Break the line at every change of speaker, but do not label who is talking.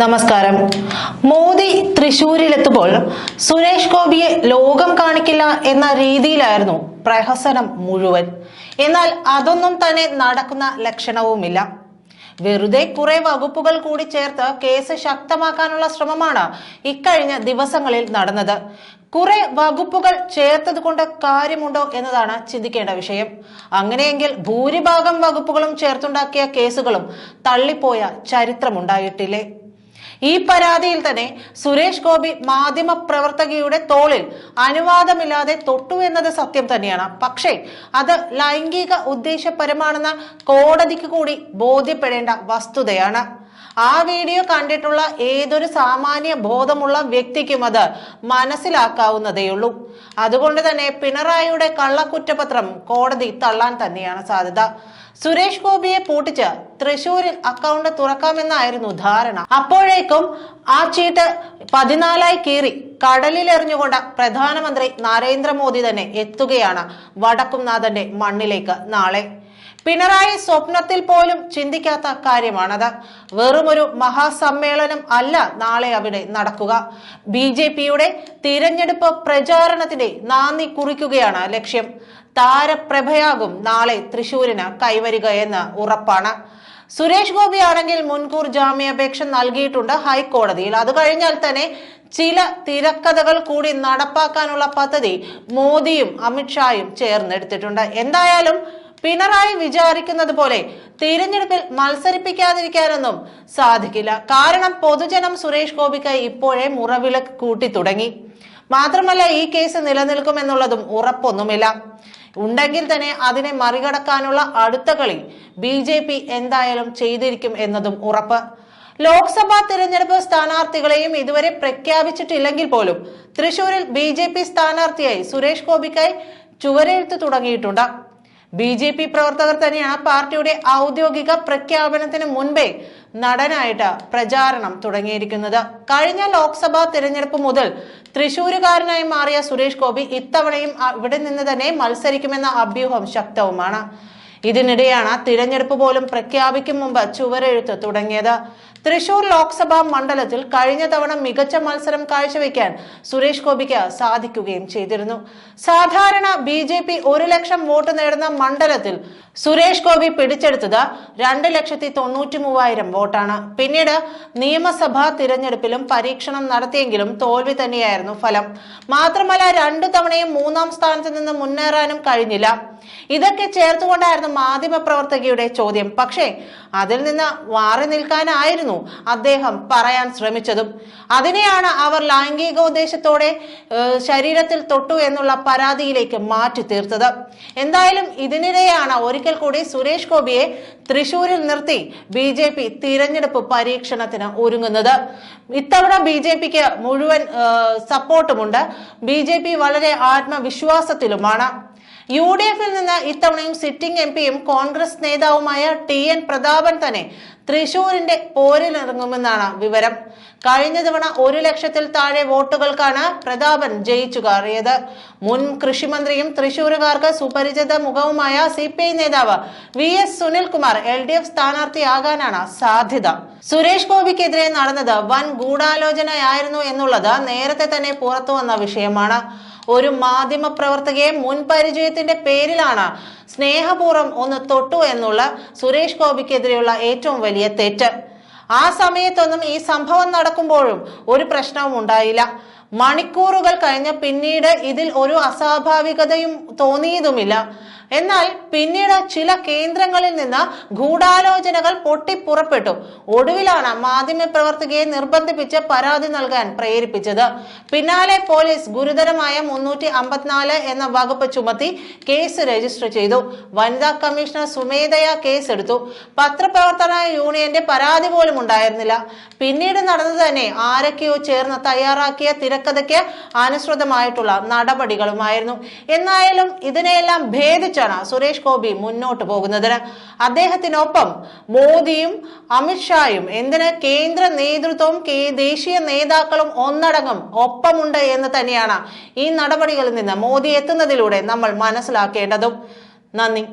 നമസ്കാരം. മോദി തൃശൂരിലെത്തുമ്പോൾ സുരേഷ് ഗോപിയെ ലോകം കാണിക്കില്ല എന്ന രീതിയിലായിരുന്നു പ്രഹസനം മുഴുവൻ. എന്നാൽ അതൊന്നും തന്നെ നടക്കുന്ന ലക്ഷണവുമില്ല. വെറുതെ കുറെ വകുപ്പുകൾ കൂടി ചേർത്ത് കേസ് ശക്തമാക്കാനുള്ള ശ്രമമാണ് ഇക്കഴിഞ്ഞ ദിവസങ്ങളിൽ നടന്നത്. കുറെ വകുപ്പുകൾ ചേർത്തത് കൊണ്ട് കാര്യമുണ്ടോ എന്നതാണ് ചിന്തിക്കേണ്ട വിഷയം. അങ്ങനെയെങ്കിൽ ഭൂരിഭാഗം വകുപ്പുകളും ചേർത്തുണ്ടാക്കിയ കേസുകളും തള്ളിപ്പോയ ചരിത്രമുണ്ടായിട്ടില്ലേ? ഈ പരാതിയിൽ തന്നെ സുരേഷ് ഗോപി മാധ്യമ പ്രവർത്തകയുടെ തോളിൽ അനുവാദമില്ലാതെ തൊട്ടു എന്നത് സത്യം തന്നെയാണ്. പക്ഷേ അത് ലൈംഗിക ഉദ്ദേശപരമാണെന്ന കോടതിക്ക് കൂടി ബോധ്യപ്പെടേണ്ട വസ്തുതയാണ്. ആ വീഡിയോ കണ്ടിട്ടുള്ള ഏതൊരു സാമാന്യ ബോധമുള്ള വ്യക്തിക്കും അത് മനസ്സിലാക്കാവുന്നതേയുള്ളൂ. അതുകൊണ്ട് തന്നെ പിണറായിയുടെ കള്ളക്കുറ്റപത്രം കോടതി തള്ളാൻ തന്നെയാണ് സാധ്യത. സുരേഷ് ഗോപിയെ പൂട്ടിച്ച് തൃശൂരിൽ അക്കൗണ്ട് തുറക്കാമെന്നായിരുന്നു ധാരണ. അപ്പോഴേക്കും ആ ചീട്ട് പതിനാലായി കീറി കടലിൽ എറിഞ്ഞുകൊണ്ട് പ്രധാനമന്ത്രി നരേന്ദ്രമോദി തന്നെ എത്തുകയാണ് വടക്കുംനാഥന്റെ മണ്ണിലേക്ക് നാളെ. പിണറായി സ്വപ്നത്തിൽ പോലും ചിന്തിക്കാത്ത കാര്യമാണത് വെറുമൊരു മഹാസമ്മേളനം അല്ല നാളെ അവിടെ നടക്കുക. ബി ജെ പിയുടെ തിരഞ്ഞെടുപ്പ് പ്രചാരണത്തിന്റെ നാന്ദി കുറിക്കുകയാണ് ലക്ഷ്യം. താരപ്രഭയാകും നാളെ തൃശൂരിന് കൈവരിക എന്ന് ഉറപ്പാണ്. സുരേഷ് ഗോപി ആണെങ്കിൽ മുൻകൂർ ജാമ്യാപേക്ഷ നൽകിയിട്ടുണ്ട് ഹൈക്കോടതിയിൽ. അത് കഴിഞ്ഞാൽ തന്നെ ചില തിരക്കഥകൾ കൂടി നടപ്പാക്കാനുള്ള പദ്ധതി മോദിയും അമിത്ഷായും ചേർന്നെടുത്തിട്ടുണ്ട്. എന്തായാലും പിണറായി വിചാരിക്കുന്നത് പോലെ തിരഞ്ഞെടുപ്പിൽ മത്സരിപ്പിക്കാതിരിക്കാനൊന്നും സാധിക്കില്ല. കാരണം പൊതുജനം സുരേഷ് ഗോപിക്ക് ഇപ്പോഴേ മുറവിലക്ക് കൂട്ടി തുടങ്ങി മാത്രമല്ല ഈ കേസ് നിലനിൽക്കുമെന്നുള്ളതും ഉറപ്പൊന്നുമില്ല. ഉണ്ടെങ്കിൽ തന്നെ അതിനെ മറികടക്കാനുള്ള അടുത്ത കളി ബി ജെ പി എന്തായാലും ചെയ്തിരിക്കും എന്നതും ഉറപ്പ്. ലോക്സഭാ തിരഞ്ഞെടുപ്പ് സ്ഥാനാർത്ഥികളെയും ഇതുവരെ പ്രഖ്യാപിച്ചിട്ടില്ലെങ്കിൽ പോലും തൃശൂരിൽ ബി സ്ഥാനാർത്ഥിയായി സുരേഷ് ഗോപിക്കായി ചുവരെഴുത്ത് തുടങ്ങിയിട്ടുണ്ട്. ബി ജെ പി പ്രവർത്തകർ തന്നെ ആ പാർട്ടിയുടെ ഔദ്യോഗിക പ്രഖ്യാപനത്തിന് മുൻപേ നടനായിട്ട് പ്രചാരണം തുടങ്ങിയിരിക്കുന്നത്. കഴിഞ്ഞ ലോക്സഭാ തിരഞ്ഞെടുപ്പ് മുതൽ തൃശൂരുകാരനായി മാറിയ സുരേഷ് ഗോപി ഇത്തവണയും ഇവിടെ നിന്ന് തന്നെ മത്സരിക്കുമെന്ന അഭ്യൂഹം ശക്തവുമാണ്. ഇതിനിടെയാണ് തിരഞ്ഞെടുപ്പ് പോലും പ്രഖ്യാപിക്കും മുമ്പ് ചുവരെഴുത്ത് തുടങ്ങിയത്. തൃശൂർ ലോക്സഭാ മണ്ഡലത്തിൽ കഴിഞ്ഞ തവണ മികച്ച മത്സരം കാഴ്ചവെക്കാൻ സുരേഷ് ഗോപിക്ക് സാധിക്കുകയും ചെയ്തിരുന്നു. സാധാരണ ബി ജെ പി ഒരു ലക്ഷം വോട്ട് നേടുന്ന മണ്ഡലത്തിൽ സുരേഷ് ഗോപി പിടിച്ചെടുത്തത് രണ്ട് ലക്ഷത്തി തൊണ്ണൂറ്റി മൂവായിരം വോട്ടാണ്. പിന്നീട് നിയമസഭാ തിരഞ്ഞെടുപ്പിലും പരീക്ഷണം നടത്തിയെങ്കിലും തോൽവി തന്നെയായിരുന്നു ഫലം. മാത്രമല്ല രണ്ടു തവണയും മൂന്നാം സ്ഥാനത്ത് നിന്ന് മുന്നേറാനും കഴിഞ്ഞില്ല. ഇതൊക്കെ ചേർത്തുകൊണ്ടായിരുന്നു മാധ്യമ പ്രവർത്തകയുടെ ചോദ്യം. പക്ഷേ അതിൽ നിന്ന് മാറി നിൽക്കാനായിരുന്നു അദ്ദേഹം പറയാൻ ശ്രമിച്ചതും അതിനെയാണ് അവർ ലൈംഗിക ഉദ്ദേശത്തോടെ ശരീരത്തിൽ തൊട്ടു എന്നുള്ള പരാതിയിലേക്ക് മാറ്റി തീർത്തത്. എന്തായാലും ഇതിനിടെയാണ് ഒരിക്കൽ കൂടി സുരേഷ് ഗോപിയെ തൃശൂരിൽ നിർത്തി ബി ജെ പി തിരഞ്ഞെടുപ്പ് പരീക്ഷണത്തിന് ഒരുങ്ങുന്നത്. ഇത്തവണ ബി ജെ പിക്ക് മുഴുവൻ സപ്പോർട്ടുമുണ്ട്. ബി ജെ പി വളരെ ആത്മവിശ്വാസത്തിലുമാണ്. യു ഡി എഫിൽ നിന്ന് ഇത്തവണയും സിറ്റിംഗ് എം പിയും കോൺഗ്രസ് നേതാവുമായ ടി എൻ പ്രതാപൻ തന്നെ തൃശൂരിന്റെ പോരിലിറങ്ങുമെന്നാണ് വിവരം. കഴിഞ്ഞ തവണ ഒരു ലക്ഷത്തിൽ താഴെ വോട്ടുകൾക്കാണ് പ്രതാപൻ ജയിച്ചു കയറിയത്. മുൻ കൃഷിമന്ത്രിയും തൃശൂരുകാർക്ക് സുപരിചിത മുഖവുമായ സി പി ഐ നേതാവ് V S Sunilkumar L D F സ്ഥാനാർത്ഥിയാകാനാണ് സാധ്യത. സുരേഷ് ഗോപിക്കെതിരെ നടന്നത് വൻ ഗൂഢാലോചനയായിരുന്നു എന്നുള്ളത് നേരത്തെ തന്നെ പുറത്തു വന്ന വിഷയമാണ്. ഒരു മാധ്യമ പ്രവർത്തകയെ മുൻ പരിചയത്തിന്റെ പേരിലാണ് സ്നേഹപൂർവം ഒന്ന് തൊട്ടു എന്നുള്ള സുരേഷ് ഗോപിക്കെതിരെയുള്ള ഏറ്റവും വലിയ തെറ്റ്. ആ സമയത്തൊന്നും ഈ സംഭവം നടക്കുമ്പോഴും ഒരു പ്രശ്നവും ഉണ്ടായില്ല. മണിക്കൂറുകൾ കഴിഞ്ഞ പിന്നീട് ഇതിൽ ഒരു അസ്വാഭാവികതയും തോന്നിയതുമില്ല. എന്നാൽ പിന്നീട് ചില കേന്ദ്രങ്ങളിൽ നിന്ന് ഗൂഢാലോചനകൾ പൊട്ടിപ്പുറപ്പെട്ടു. ഒടുവിലാണ് മാധ്യമപ്രവർത്തകയെ നിർബന്ധിപ്പിച്ച് പരാതി നൽകാൻ പ്രേരിപ്പിച്ചത്. പിന്നാലെ പോലീസ് ഗുരുതരമായ മുന്നൂറ്റി അമ്പത്തിനാല് എന്ന വകുപ്പ് ചുമത്തി കേസ് രജിസ്റ്റർ ചെയ്തു. വനിതാ കമ്മീഷണർ സുമേധയ കേസെടുത്തു. പത്രപ്രവർത്തന യൂണിയന്റെ പരാതി പോലും ഉണ്ടായിരുന്നില്ല. പിന്നീട് നടന്നത് തന്നെ ആരൊക്കെയോ ചേർന്ന് തയ്യാറാക്കിയ തിരക്കഥയ്ക്ക് അനുസൃതമായിട്ടുള്ള നടപടികളുമായിരുന്നു. എന്നായാലും ഇതിനെയെല്ലാം ഭേദിച്ചാണ് സുരേഷ് ഗോപി മുന്നോട്ട് പോകുന്നത് അദ്ദേഹത്തിനൊപ്പം മോദിയും അമിത്ഷായും എന്തിന് കേന്ദ്ര നേതൃത്വവും ദേശീയ നേതാക്കളും ഒന്നടങ്കം ഒപ്പമുണ്ട് എന്ന് തന്നെയാണ് ഈ നടപടികളിൽ നിന്ന് മോദി എത്തുന്നതിലൂടെ നമ്മൾ മനസ്സിലാക്കേണ്ടതും. നന്ദി.